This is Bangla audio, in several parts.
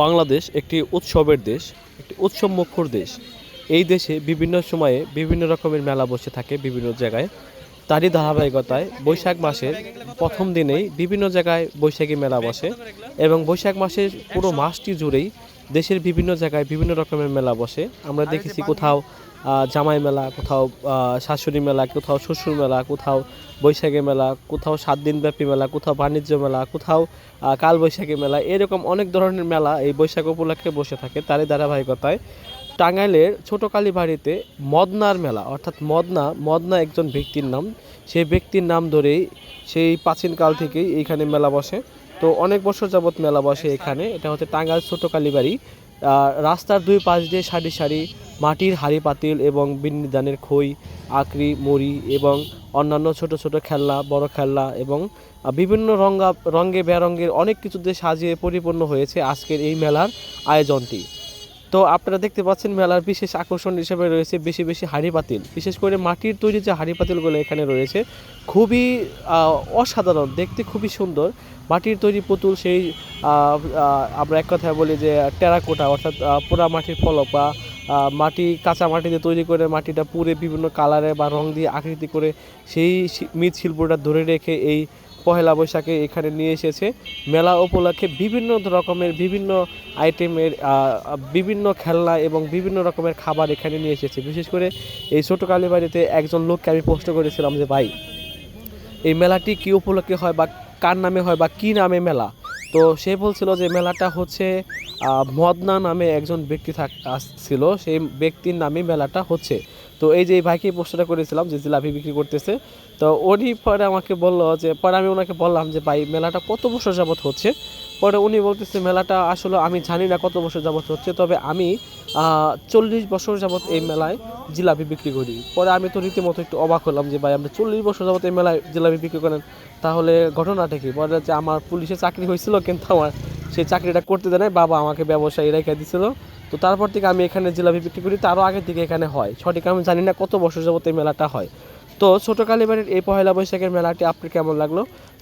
বাংলাদেশ একটি উৎসবের দেশ, একটি উৎসব মুখর দেশ। এই দেশে বিভিন্ন সময়ে বিভিন্ন রকমের মেলা বসে থাকে বিভিন্ন জায়গায়। তারই ধারাবাহিকতায় বৈশাখ মাসের প্রথম দিনেই বিভিন্ন জায়গায় বৈশাখী মেলা বসে এবং বৈশাখ মাসের পুরো মাসটি জুড়েই দেশের বিভিন্ন জায়গায় বিভিন্ন রকমের মেলা বসে। আমরা দেখেছি কোথাও জামাই মেলা, কোথাও শাশুড়ি মেলা, কোথাও শ্বশুর মেলা, কোথাও বৈশাখী মেলা, কোথাও সাত দিনব্যাপী মেলা, কোথাও বাণিজ্য মেলা, কোথাও কালবৈশাখী মেলা, এরকম অনেক ধরনের মেলা এই বৈশাখ উপলক্ষে বসে থাকে তারই ধারাবাহিকতায়। টাঙ্গাইলের ছোট কালীবাড়িতে মদনার মেলা, অর্থাৎ মদনা মদনা একজন ব্যক্তির নাম। সেই ব্যক্তির নাম ধরেই সেই প্রাচীনকাল থেকেই এইখানে মেলা বসে। তো অনেক বছর যাবৎ মেলা বসে এখানে, এটা হচ্ছে টাঙ্গাইল ছোট কালীবাড়ি রাস্তার দুই পাশ দিয়ে সারি সারি মাটির হাড়ি পাতিল এবং বিন্নিদানের খই আকরি মুড়ি এবং অন্যান্য ছোট ছোট খেলনা, বড় খেলনা এবং বিভিন্ন রঙা রঙে বেরঙ্গের অনেক কিছুতে সাজিয়ে পরিপূর্ণ হয়েছে আজকের এই মেলার আয়োজনটি। তো আপনারা দেখতে পাচ্ছেন মেলার বিশেষ আকর্ষণ হিসেবে রয়েছে বেশি বেশি হাঁড়ি পাতিল। বিশেষ করে মাটির তৈরি যে হাঁড়ি পাতিলগুলো এখানে রয়েছে, খুবই অসাধারণ, দেখতে খুবই সুন্দর। মাটির তৈরি পুতুল সেই আমরা এক কথায় বলি যে টেরাকোটা, অর্থাৎ পোড়া মাটির ফলক বা মাটি, কাঁচা মাটিতে তৈরি করে মাটিটা পুরে বিভিন্ন কালারে বা রং দিয়ে আকৃতি করে সেই মৃৎশিল্পটা ধরে রেখে এই পহেলা বৈশাখে এখানে নিয়ে এসেছে। মেলা উপলক্ষে বিভিন্ন রকমের, বিভিন্ন আইটেমের বিভিন্ন খেলনা এবং বিভিন্ন রকমের খাবার এখানে নিয়ে এসেছে। বিশেষ করে এই ছোটো কালীবাড়িতে একজন লোককে আমি প্রশ্ন করেছিলাম যে, ভাই, এই মেলাটি কী উপলক্ষে হয় বা কার নামে হয় বা কী নামে মেলা? তো সে বলছিল যে, মেলাটা হচ্ছে মদনা নামে একজন ব্যক্তি থাক ছিল। সেই ব্যক্তির নামে মেলাটা হচ্ছে। তো এই যে এই ভাইকে প্রশ্নটা করেছিলাম যে জিলাপি বিক্রি করতেছে, তো উনি পরে আমাকে বলল যে, পরে আমি ওনাকে বললাম যে, ভাই, মেলাটা কত বছর যাবত হচ্ছে? পরে উনি বলতেছে, মেলাটা আসলে আমি জানি না কত বছর যাবত হচ্ছে, তবে আমি চল্লিশ বছর যাবত এই মেলায় জিলাপি বিক্রি করি। পরে আমি তো রীতিমতো একটু অবাক হলাম যে, ভাই, আপনি চল্লিশ বছর যাবত এই মেলায় জিলাপি বিক্রি করেন, তাহলে ঘটনাটা কি? বলে যে আমার পুলিশে চাকরি হয়েছিল কিন্তু আমার সেই চাকরিটা করতে দেয় বাবা আমাকে ব্যবসায়ী রেখে দিছিল। তো তারপর থেকে আমি এখানে জিলাপি বিক্রি করি, তারও আগের থেকে এখানে হয়। সঠিক আমি জানি না কত বছর যাবত এই মেলাটা হয়। তো ছোটো কালীবাড়ির এই পহেলা বৈশাখের মেলাটি আপনার কেমন লাগল?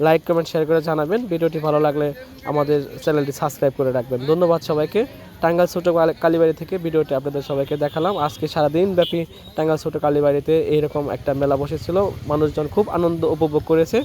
লাইক কমেন্ট শেয়ার করে জানাবেন। ভিডিওটি ভালো লাগলে আমাদের চ্যানেলটি সাবস্ক্রাইব করে রাখবেন। ধন্যবাদ সবাইকে। টাঙ্গাল ছোট কালীবাড়ি থেকে ভিডিওটি আপনাদের সবাইকে দেখালাম। আজকে সারাদিন ব্যাপী টাঙ্গাল ছোট কালীবাড়িতে এইরকম একটা মেলা বসেছিল। মানুষজন খুব আনন্দ উপভোগ করেছে।